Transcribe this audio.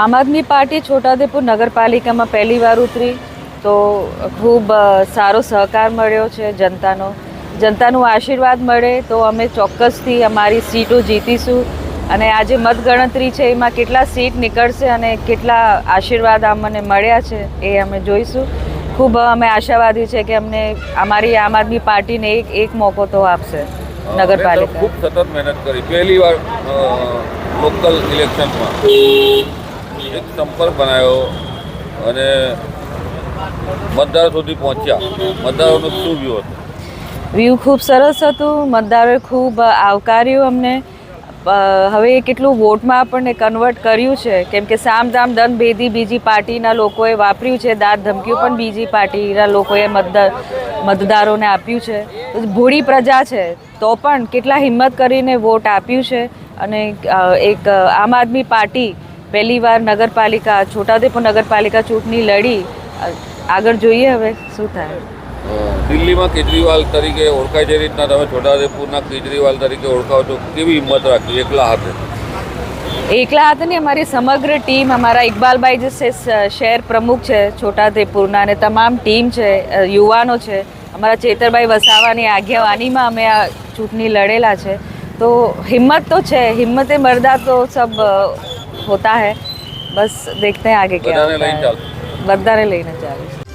આમ આદમી પાર્ટી છોટાઉદેપુર નગરપાલિકામાં પહેલી વાર ઉતરી તો ખૂબ સારો સહકાર મળ્યો છે જનતાનો. જનતાનો આશીર્વાદ મળે તો અમે ચોક્કસથી અમારી સીટો જીતીશું. અને આજે મતગણતરી છે એમાં કેટલા સીટ નીકળશે અને કેટલા આશીર્વાદ અમને મળ્યા છે એ અમે જોઈશું. ખૂબ અમે આશાવાદી છે કે અમને અમારી આમ આદમી પાર્ટીને એક એક મોકો તો આપશે નગરપાલિકા. ખૂબ સતત મહેનત કરી. પહેલી વાર લોકલ ઇલેક્શનમાં એક સંપર્ક બનાવ્યો અને મતદારો સુધી પહોંચ્યા. મતદારોનો શું વ્યૂ હતો? વ્યૂ ખૂબ સરસ હતું. મતદારોએ ખૂબ આવકાર્યું અમને. હવે એ કેટલું વોટમાં આપણને કન્વર્ટ કર્યું છે. કેમ કે સામ દામ દન ભેદી બીજી પાર્ટીના લોકોએ વાપર્યું છે. દાંત ધમકીઓ પણ બીજી પાર્ટીના લોકોએ મતદાર મતદારોને આપ્યું છે. ભોળી પ્રજા છે. તો પણ કેટલા હિંમત કરીને વોટ આપ્યું છે. અને એક આમ આદમી પાર્ટી પહેલીવાર નગરપાલિકા છોટાઉદેપુર નગરપાલિકા ચૂંટણી લડી. આગળ જોઈએ હવે શું થાય. દિલ્હીમાં કેજરીવાલ તરીકે ઓળખાય જે રીતના તમે છોટાઉદેપુરના કેજરીવાલ તરીકે ઓળખાવ છો કેવી હિંમત રાખી એકલા હાથે? એકલા હાથે ને અમારી સમગ્ર ટીમ અમારા ઇકબાલભાઈ જે છે શહેર પ્રમુખ છે છોટાઉદેપુરના અને તમામ ટીમ છે યુવાનો છે અમારા ચેતરભાઈ વસાવાની આગેવાનીમાં અમે આ ચૂંટણી લડેલા છે. તો હિંમત તો છે હિંમતે મરદા તો સબ હોતા હે બસ દેખતે આગે ક્યાં બધાને લઈને ચાલીશ